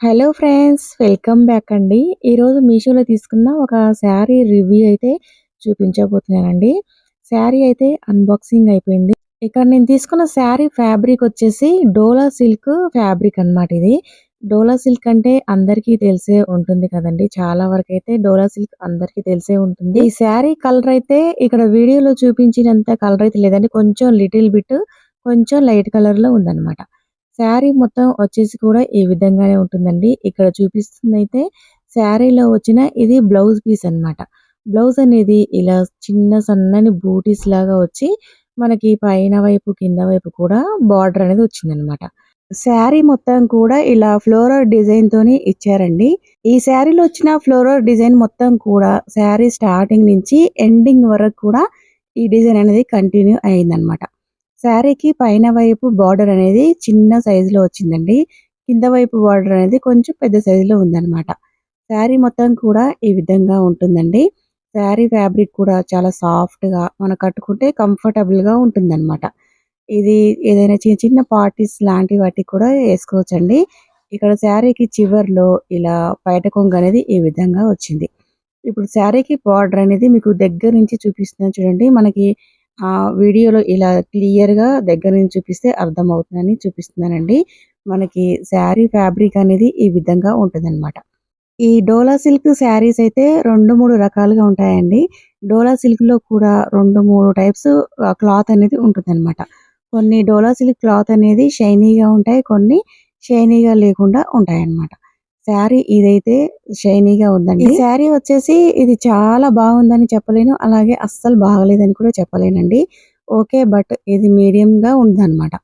Hello friends welcome back అండి. ఈరోజు మీషోలో తీసుకున్న ఒక శారీ రివ్యూ అయితే చూపించబోతున్నానండి. శారీ అయితే అన్బాక్సింగ్ అయిపోయింది. ఇక్కడ నేను తీసుకున్న శారీ ఫ్యాబ్రిక్ వచ్చేసి డోలా సిల్క్ ఫ్యాబ్రిక్ అనమాట ఇది. డోలా సిల్క్ అంటే అందరికీ తెలిసే ఉంటుంది కదండి. చాలా వరకు అయితే డోలా సిల్క్ అందరికీ తెలిసే ఉంటుంది. ఈ శారీ కలర్ అయితే ఇక్కడ వీడియోలో చూపించినంత కలర్ అయితే లేదండి. కొంచెం లిటిల్ బిట్ కొంచెం లైట్ కలర్లో ఉందన్నమాట. శారీ మొత్తం వచ్చేసి కూడా ఈ విధంగానే ఉంటుందండి. ఇక్కడ చూపిస్తుంది అయితే శారీలో వచ్చిన ఇది బ్లౌజ్ పీస్ అనమాట బ్లౌజ్ అనేది ఇలా చిన్న సన్నని బూటీస్ లాగా వచ్చి మనకి పైన వైపు కింద వైపు కూడా బార్డర్ అనేది వచ్చిందనమాట శారీ మొత్తం కూడా ఇలా ఫ్లోరల్ డిజైన్ తోని ఇచ్చారండి. ఈ శారీలో వచ్చిన ఫ్లోరల్ డిజైన్ మొత్తం కూడా శారీ స్టార్టింగ్ నుంచి ఎండింగ్ వరకు కూడా ఈ డిజైన్ అనేది కంటిన్యూ అయిందనమాట శారీకి పైన వైపు బార్డర్ అనేది చిన్న సైజులో వచ్చిందండి. కింద వైపు బార్డర్ అనేది కొంచెం పెద్ద సైజులో ఉందన్నమాట. శారీ మొత్తం కూడా ఈ విధంగా ఉంటుందండి. శారీ ఫ్యాబ్రిక్ కూడా చాలా సాఫ్ట్గా మనం కట్టుకుంటే కంఫర్టబుల్గా ఉంటుందన్నమాట. ఇది ఏదైనా చిన్న చిన్న పార్టీస్ లాంటి వాటికి కూడా వేసుకోవచ్చండి. ఇక్కడ శారీకి చివర్లో ఇలా బయట కొంగు అనేది ఈ విధంగా వచ్చింది. ఇప్పుడు శారీకి బార్డర్ అనేది మీకు దగ్గర నుంచి చూపిస్తున్నాను చూడండి. మనకి ఆ వీడియోలో ఇలా క్లియర్‌గా దగ్గర నుంచి చూపిస్తే అర్థమవుతుందని చూపిస్తున్నానండి. మనకి శారీ ఫ్యాబ్రిక్ అనేది ఈ విధంగా ఉంటుందన్నమాట ఈ డోలా సిల్క్ శారీస్ అయితే రెండు మూడు రకాలుగా ఉంటాయండి. డోలా సిల్క్‌లో కూడా రెండు మూడు టైప్స్ క్లాత్ అనేది ఉంటుందన్నమాట. కొన్ని డోలా సిల్క్ క్లాత్ అనేది షైనీగా ఉంటాయి. కొన్ని షైనీగా లేకుండా ఉంటాయన్నమాట. శారీ ఇదైతే షైనీగా ఉందండి. ఈ శారీ వచ్చేసి ఇది చాలా బాగుందని చెప్పలేను అలాగే అస్సలు బాగలేదని కూడా చెప్పలేనండి. ఓకే బట్ ఇది మీడియంగా ఉందన్నమాట.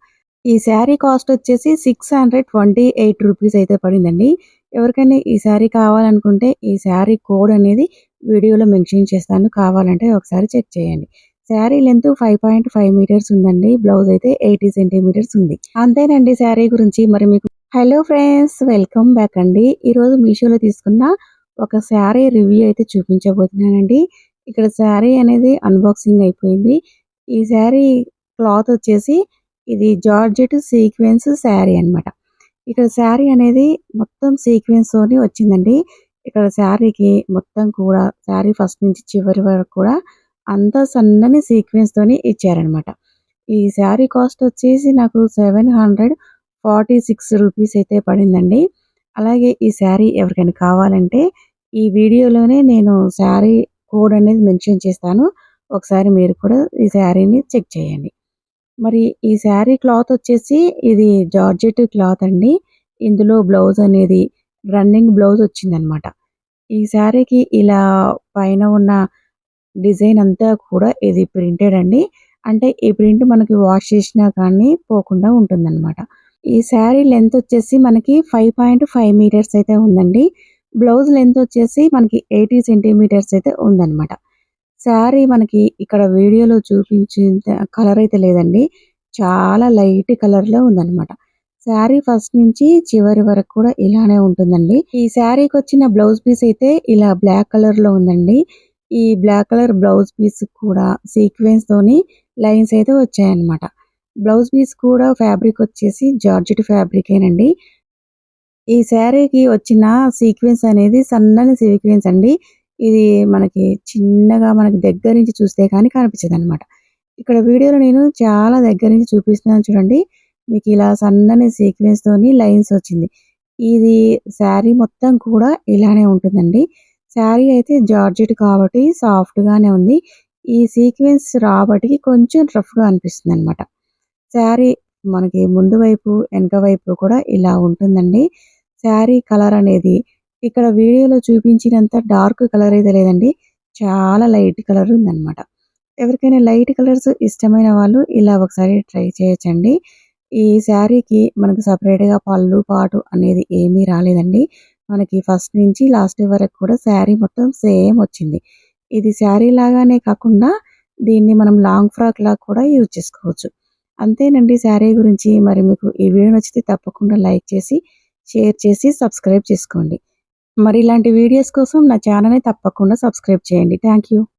ఈ శారీ కాస్ట్ వచ్చేసి six hundred twenty eight rupees అయితే పడిందండి. ఎవరికైనా ఈ శారీ కావాలనుకుంటే ఈ శారీ కోడ్ అనేది వీడియోలో మెన్షన్ చేస్తాను. కావాలంటే ఒకసారి చెక్ చేయండి. Sari length five point five metres ఉందండి. బ్లౌజ్ అయితే ఎయిటీ సెంటీమీటర్స్ ఉంది. అంతేనండి శారీ గురించి. మరి మీకు హలో ఫ్రెండ్స్ వెల్కమ్ బ్యాక్ అండి. ఈరోజు మీషోలో తీసుకున్న ఒక శారీ రివ్యూ అయితే చూపించబోతున్నానండి. ఇక్కడ శారీ అనేది అన్బాక్సింగ్ అయిపోయింది. ఈ శారీ క్లాత్ వచ్చేసి ఇది జార్జెట్ సీక్వెన్స్ శారీ అనమాట ఇక్కడ శారీ అనేది మొత్తం సీక్వెన్స్ తోని వచ్చిందండి. ఇక్కడ శారీకి మొత్తం కూడా శారీ ఫస్ట్ నుంచి చివరి వరకు కూడా అంత సన్నని సీక్వెన్స్తోని ఇచ్చారనమాట ఈ శారీ కాస్ట్ వచ్చేసి నాకు seven hundred forty six rupees అయితే పడిందండి. అలాగే ఈ శారీ ఎవరికైనా కావాలంటే ఈ వీడియోలోనే నేను శారీ కోడ్ అనేది మెన్షన్ చేస్తాను. ఒకసారి మీరు కూడా ఈ శారీని చెక్ చేయండి. మరి ఈ శారీ క్లాత్ వచ్చేసి ఇది జార్జెట్ క్లాత్ అండి. ఇందులో బ్లౌజ్ అనేది రన్నింగ్ బ్లౌజ్ వచ్చిందనమాట. ఈ శారీకి ఇలా పైన ఉన్న డిజైన్ అంతా కూడా ఇది ప్రింటెడ్ అండి. అంటే ఈ ప్రింట్ మనకి వాష్ చేసినా కానీ పోకుండా ఉంటుందన్నమాట ఈ శారీ లెంత్ వచ్చేసి మనకి ఫైవ్ పాయింట్ ఫైవ్ మీటర్స్ అయితే ఉందండి. బ్లౌజ్ లెంత్ వచ్చేసి మనకి ఎయిటీ సెంటీమీటర్స్ అయితే ఉందన్నమాట. శారీ మనకి ఇక్కడ వీడియోలో చూపించిన కలర్ అయితే లేదండి. చాలా లైట్ కలర్లో ఉందన్నమాట. శారీ ఫస్ట్ నుంచి చివరి వరకు కూడా ఇలానే ఉంటుందండి. ఈ శారీకి వచ్చిన బ్లౌజ్ పీస్ అయితే ఇలా బ్లాక్ కలర్లో ఉందండి. ఈ బ్లాక్ కలర్ బ్లౌజ్ పీస్ కూడా సీక్వెన్స్ తోని లైన్స్ అయితే వచ్చాయన్నమాట. బ్లౌజ్ పీస్ కూడా ఫ్యాబ్రిక్ వచ్చేసి జార్జెట్ ఫ్యాబ్రికేనండి ఈ శారీకి వచ్చిన సీక్వెన్స్ అనేది సన్నని సీక్వెన్స్ అండి. ఇది మనకి చిన్నగా మనకి దగ్గర నుంచి చూస్తే కానీ కనిపించదు అనమాట ఇక్కడ వీడియోలో నేను చాలా దగ్గర నుంచి చూపిస్తున్నాను చూడండి. మీకు ఇలా సన్నని సీక్వెన్స్ తోని లైన్స్ వచ్చింది. ఇది శారీ మొత్తం కూడా ఇలానే ఉంటుందండి. శారీ అయితే జార్జెట్ కాబట్టి సాఫ్ట్గానే ఉంది. ఈ సీక్వెన్స్ రాబట్టి కొంచెం రఫ్గా అనిపిస్తుంది అనమాట శారీ మనకి ముందు వైపు వెనక వైపు కూడా ఇలా ఉంటుందండి. శారీ కలర్ అనేది ఇక్కడ వీడియోలో చూపించినంత డార్క్ కలర్ అయితే లేదండి. చాలా లైట్ కలర్ ఉందన్నమాట. ఎవరికైనా లైట్ కలర్స్ ఇష్టమైన వాళ్ళు ఇలా ఒకసారి ట్రై చేయొచ్చండి. ఈ శారీకి మనకు సపరేట్గా పళ్ళు పాటు అనేది ఏమీ రాలేదండి. మనకి ఫస్ట్ నుంచి లాస్ట్ వరకు కూడా శారీ మొత్తం సేమ్ వచ్చింది. ఇది శారీ లాగానే కాకుండా దీన్ని మనం లాంగ్ ఫ్రాక్ లాగా కూడా యూజ్ చేసుకోవచ్చు. అంతేనండి శారీ గురించి. మరి మీకు ఈ వీడియో నచ్చితే తప్పకుండా లైక్ చేసి షేర్ చేసి సబ్స్క్రైబ్ చేసుకోండి. మరి ఇలాంటి వీడియోస్ కోసం నా ఛానల్ని తప్పకుండా సబ్స్క్రైబ్ చేయండి. Thank you